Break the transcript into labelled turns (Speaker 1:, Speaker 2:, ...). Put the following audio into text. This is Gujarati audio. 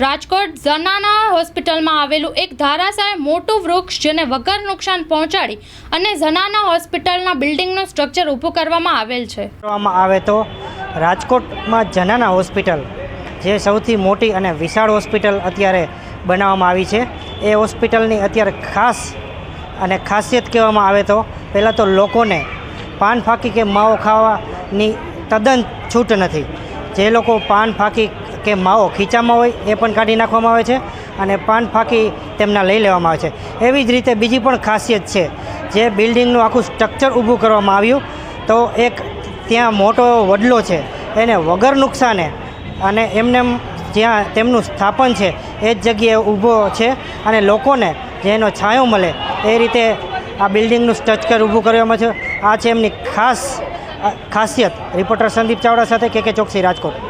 Speaker 1: રાજકોટ ઝનાના હોસ્પિટલમાં આવેલું એક ધારાશાય મોટું વૃક્ષ જેને વગર નુકસાન પહોંચાડી અને ઝનાના હોસ્પિટલના બિલ્ડિંગનું સ્ટ્રક્ચર ઊભું કરવામાં આવેલ છે.
Speaker 2: કરવામાં આવે તો રાજકોટમાં જનાના હોસ્પિટલ, જે સૌથી મોટી અને વિશાળ હોસ્પિટલ અત્યારે બનાવવામાં આવી છે. એ હોસ્પિટલની અત્યારે ખાસ અને ખાસિયત કહેવામાં આવે તો પહેલાં તો લોકોને પાન ફાંકી કે માવો ખાવાની તદ્દન છૂટ નથી. જે લોકો પાન ફાંકી કે માવો ખીચામાં હોય એ પણ કાઢી નાખવામાં આવે છે અને પાન ફાંકી તેમના લઈ લેવામાં આવે છે. એવી જ રીતે બીજી પણ ખાસિયત છે, જે બિલ્ડિંગનું આખું સ્ટ્રક્ચર ઊભું કરવામાં આવ્યું. તો એક ત્યાં મોટો વડલો છે, એને વગર નુકસાને અને એમને જ્યાં તેમનું સ્થાપન છે, એ જ જગ્યાએ ઊભો છે અને લોકોને જેનો છાંયો મળે, એ રીતે આ બિલ્ડિંગનું સ્ટ્રક્ચર ઊભું કરવામાં છે. આ છે એમની ખાસ, ખાસિયત. રિપોર્ટર સંદીપ ચાવડા સાથે કે કે ચોકસી રાજકોટ.